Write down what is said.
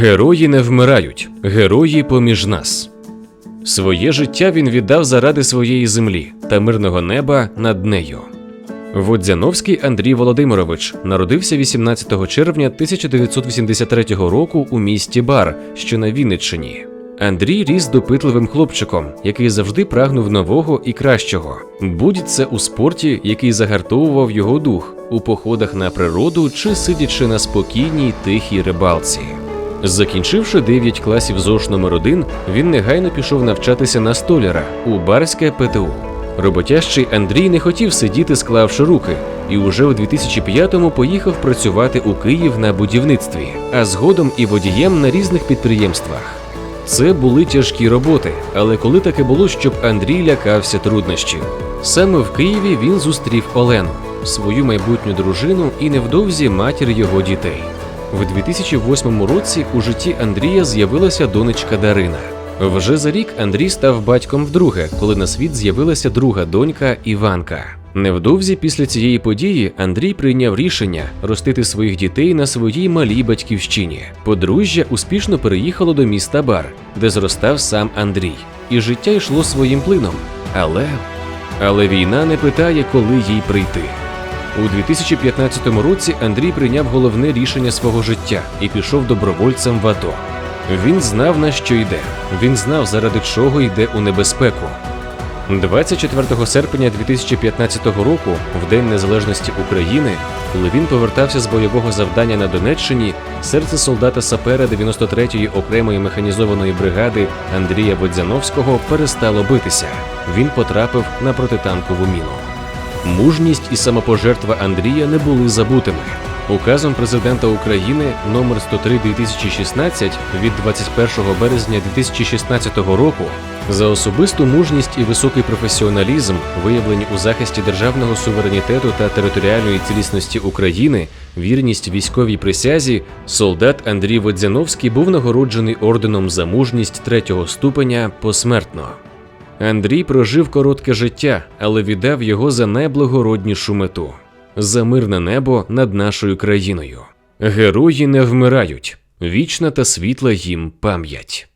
Герої не вмирають, герої поміж нас. Своє життя він віддав заради своєї землі та мирного неба над нею. Водзяновський Андрій Володимирович народився 18 червня 1983 року у місті Бар, що на Вінниччині. Андрій ріс допитливим хлопчиком, який завжди прагнув нового і кращого. Будь це у спорті, який загартовував його дух, у походах на природу чи сидячи на спокійній тихій рибалці. Закінчивши 9 класів ЗОШ номер 1 він негайно пішов навчатися на столяра у Барське ПТУ. Роботящий Андрій не хотів сидіти, склавши руки, і уже у 2005-му поїхав працювати у Київ на будівництві, а згодом і водієм на різних підприємствах. Це були тяжкі роботи, але коли таке було, щоб Андрій лякався труднощів. Саме в Києві він зустрів Олену, свою майбутню дружину і невдовзі матір його дітей. В 2008 році у житті Андрія з'явилася донечка Дарина. Вже за рік Андрій став батьком вдруге, коли на світ з'явилася друга донька Іванка. Невдовзі після цієї події Андрій прийняв рішення ростити своїх дітей на своїй малій батьківщині. Подружжя успішно переїхало до міста Бар, де зростав сам Андрій, і життя йшло своїм плином. Але але війна не питає, коли їй прийти. У 2015 році Андрій прийняв головне рішення свого життя і пішов добровольцем в АТО. Він знав на що йде. Він знав, заради чого йде у небезпеку. 24 серпня 2015 року, в День Незалежності України, коли він повертався з бойового завдання на Донеччині, серце солдата сапера 93-ї окремої механізованої бригади Андрія Водзяновського перестало битися. Він потрапив на протитанкову міну. Мужність і самопожертва Андрія не були забутими. Указом президента України номер 103 2016 від 21 березня 2016 року за особисту мужність і високий професіоналізм, виявлені у захисті державного суверенітету та територіальної цілісності України, вірність військовій присязі, солдат Андрій Водзяновський був нагороджений орденом за мужність третього ступеня посмертно. Андрій прожив коротке життя, але віддав його за найблагороднішу мету за мирне небо над нашою країною. Герої не вмирають, вічна та світла їм пам'ять.